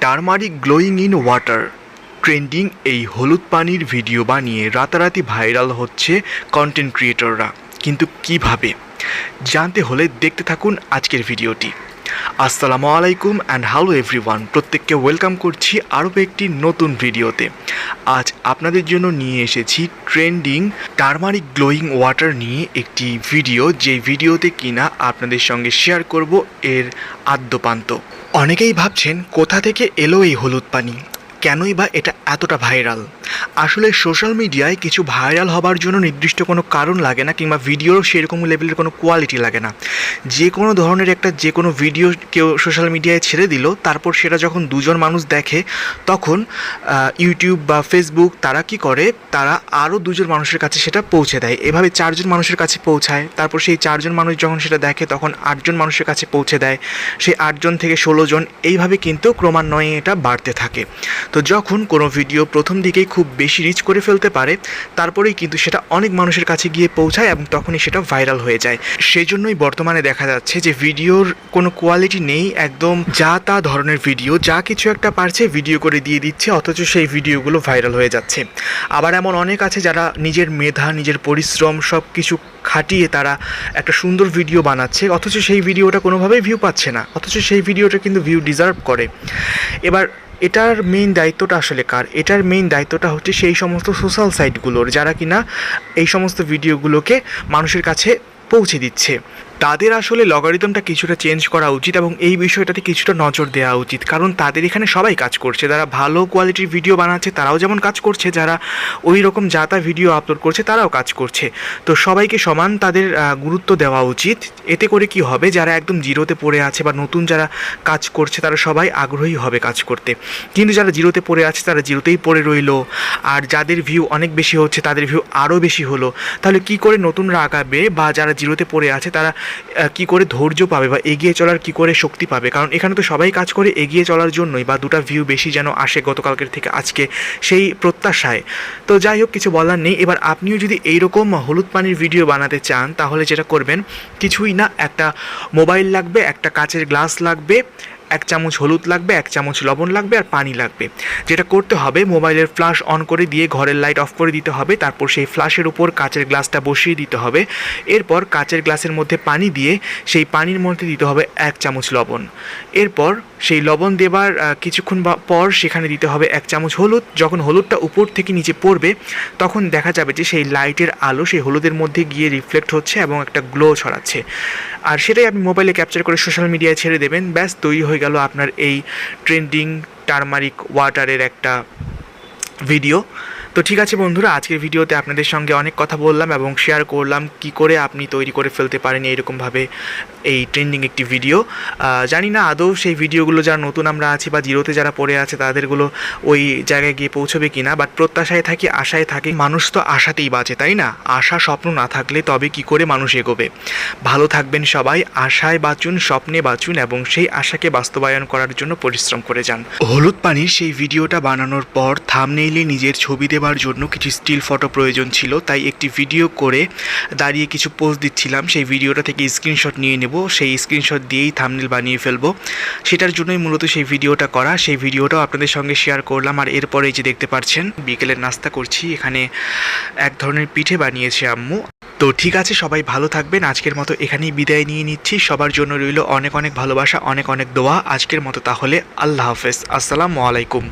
Turmeric glowing in water. Trending এই হলুদ পানির ভিডিও বানিয়ে রাতারাতি ভাইরাল হচ্ছে কন্টেন্ট ক্রিয়েটররা। কিন্তু কীভাবে? জানতে হলে দেখতে থাকুন আজকের ভিডিওটি। আসসালামু আলাইকুম অ্যান্ড হ্যালো এভরিওয়ান প্রত্যেককে ওয়েলকাম করছি আরও একটি নতুন ভিডিওতে। আজ আপনাদের জন্য নিয়ে এসেছি ট্রেন্ডিং টার্মারিক গ্লোয়িং ওয়াটার নিয়ে একটি ভিডিও যে ভিডিওতে কিনা আপনাদের সঙ্গে শেয়ার করব এর আদ্যপান্ত। অনেকেই ভাবছেন কোথা থেকে এলো এই হলুদ পানি? কেনই বা এটা এতটা ভাইরাল? আসলে সোশ্যাল মিডিয়ায় কিছু ভাইরাল হবার জন্য নির্দিষ্ট কোনো কারণ লাগে না কিংবা ভিডিওর সেরকম লেভেলের কোনো কোয়ালিটি লাগে না। যে কোনো ধরনের একটা যে কোনো ভিডিও কেউ সোশ্যাল মিডিয়ায় ছেড়ে দিল, তারপর সেটা যখন দুজন মানুষ দেখে, তখন ইউটিউব বা ফেসবুক তারা কি করে? তারা আরও দুজন মানুষের কাছে সেটা পৌঁছে দেয়। এভাবে চারজন মানুষের কাছে পৌঁছায়, তারপর সেই চারজন মানুষ যখন সেটা দেখে, তখন আটজন মানুষের কাছে পৌঁছে দেয়। সেই আটজন থেকে ষোলো জন এইভাবে কিন্তু ক্রমান্বয়ে এটা বাড়তে থাকে। তো যখন কোনো ভিডিও প্রথম দিকেই খুব বেশি রিচ করে ফেলতে পারে, তারপরেই কিন্তু সেটা অনেক মানুষের কাছে গিয়ে পৌঁছায় এবং তখনই সেটা ভাইরাল হয়ে যায়। সেই জন্যই বর্তমানে দেখা যাচ্ছে যে ভিডিওর কোনো কোয়ালিটি নেই, একদম যা তা ধরনের ভিডিও যা কিছু একটা পারছে ভিডিও করে দিয়ে দিচ্ছে, অথচ সেই ভিডিওগুলো ভাইরাল হয়ে যাচ্ছে। আবার এমন অনেক আছে যারা নিজের মেধা, নিজের পরিশ্রম সব কিছু খাটিয়ে তারা একটা সুন্দর ভিডিও বানাচ্ছে, অথচ সেই ভিডিওটা কোনোভাবেই ভিউ পাচ্ছে না, অথচ সেই ভিডিওটা কিন্তু ভিউ ডিজার্ভ করে। এবার এটার মেইন দায়িত্বটা আসলে কার? এটার মেইন দায়িত্বটা হচ্ছে সেই সমস্ত সোশ্যাল সাইটগুলোর যারা কিনা এই সমস্ত ভিডিওগুলোকে মানুষের কাছে পৌঁছে দিচ্ছে। তাদের আসলে লগারিদমটা কিছুটা চেঞ্জ করা উচিত এবং এই বিষয়টাতে কিছুটা নজর দেওয়া উচিত। কারণ তাদের এখানে সবাই কাজ করছে। যারা ভালো কোয়ালিটির ভিডিও বানাচ্ছে, তারাও যেমন কাজ করছে, যারা ওই রকম যাতা ভিডিও আপলোড করছে, তারাও কাজ করছে। তো সবাইকে সমান তাদের গুরুত্ব দেওয়া উচিত। এতে করে কি হবে? যারা একদম জিরোতে পড়ে আছে বা নতুন যারা কাজ করছে, তারা সবাই আগ্রহী হবে কাজ করতে। কিন্তু যারা জিরোতে পড়ে আছে, তারা জিরোতেই পড়ে রইল। আর যাদের ভিউ অনেক বেশি হচ্ছে, তাদের ভিউ আরও বেশি হলো। তাহলে কি করে নতুনরা আগাবে? বা যারা জিরোতে পড়ে আছে, তারা কি করে ধৈর্য পাবে বা এগিয়ে চলার কি করে শক্তি পাবে? কারণ এখানে তো সবাই কাজ করে এগিয়ে চলার জন্যই বা দুটা ভিউ বেশি যেন আসে গতকালকের থেকে আজকে সেই প্রত্যাশায়। তো যাই হোক, কিছু বলার নেই। এবার আপনিও যদি এইরকম হলুদ পানির ভিডিও বানাতে চান, তাহলে যেটা করবেন, কিছুই না, একটা মোবাইল লাগবে, একটা কাচের গ্লাস লাগবে এক চামচ হলুদ লাগবে, এক চামচ লবণ লাগবে আর পানি লাগবে। যেটা করতে হবে, মোবাইলের ফ্ল্যাশ অন করে দিয়ে ঘরের লাইট অফ করে দিতে হবে, তারপর সেই ফ্ল্যাশের উপর কাচের গ্লাসটা বসিয়ে দিতে হবে। এরপর কাচের গ্লাসের মধ্যে পানি দিয়ে সেই পানির মধ্যে দিতে হবে এক চামচ লবণ। এরপর সেই লবণ দেবার কিছুক্ষণ পর সেখানে দিতে হবে এক চামচ হলুদ। যখন হলুদটা উপর থেকে নিচে পড়বে, তখন দেখা যাবে যে সেই লাইটের আলো সেই হলুদের মধ্যে গিয়ে রিফ্লেক্ট হচ্ছে এবং একটা গ্লো ছড়াচ্ছে। আর সেটাই আপনি মোবাইলে ক্যাপচার করে সোশ্যাল মিডিয়ায় ছেড়ে দেবেন, ব্যাস তৈরি হয়ে গেল আপনার এই ট্রেন্ডিং টারমারিক ওয়াটারের একটা ভিডিও। তো ঠিক আছে বন্ধুরা, আজকের ভিডিওতে আপনাদের সঙ্গে অনেক কথা বললাম এবং শেয়ার করলাম কি করে আপনি তৈরি করে ফেলতে পারেন এইরকমভাবে এই ট্রেন্ডিং একটি ভিডিও জানি না আদৌ সেই ভিডিওগুলো যারা নতুন আমরা আছি বা জিরোতে যারা পড়ে আছে তাদেরগুলো ওই জায়গায় গিয়ে পৌঁছবে কি না বাট প্রত্যাশায় থাকি, আশায় থাকি মানুষ তো আশাতেই বাঁচে, তাই না? আশা স্বপ্ন না থাকলে তবে কি করে মানুষ এগোবে? ভালো থাকবেন সবাই, আশায় বাঁচুন, স্বপ্নে বাঁচুন এবং সেই আশাকে বাস্তবায়ন করার জন্য পরিশ্রম করে যান। হলুদ পানির সেই ভিডিওটা বানানোর পর থামনেইলে নিজের ছবি দেওয়ার জন্য কিছু স্টিল ফটো প্রয়োজন ছিল, তাই একটি ভিডিও করে দাঁড়িয়ে কিছু পোস্ট দিচ্ছিলাম। সেই ভিডিওটা থেকে স্ক্রিনশট নিয়ে নেব। সেই স্ক্রিনশট দিয়েই থামনেল বানিয়ে ফেলব। সেটার জন্যই মূলত সেই ভিডিওটা করা। সেই ভিডিওটাও আপনাদের সঙ্গে শেয়ার করলাম। আর এরপরে যে দেখতে পাচ্ছেন, বিকেলের নাস্তা করছি। এখানে এক ধরনের পিঠে বানিয়েছে আম্মু। তো ঠিক আছে, সবাই ভালো থাকবেন। আজকের মতো এখানেই বিদায় নিয়ে নিচ্ছি। সবার জন্য রইল অনেক অনেক ভালোবাসা, অনেক অনেক দোয়া। আজকের মতো তাহলে আল্লাহ হাফেজ। আসসালামু আলাইকুম।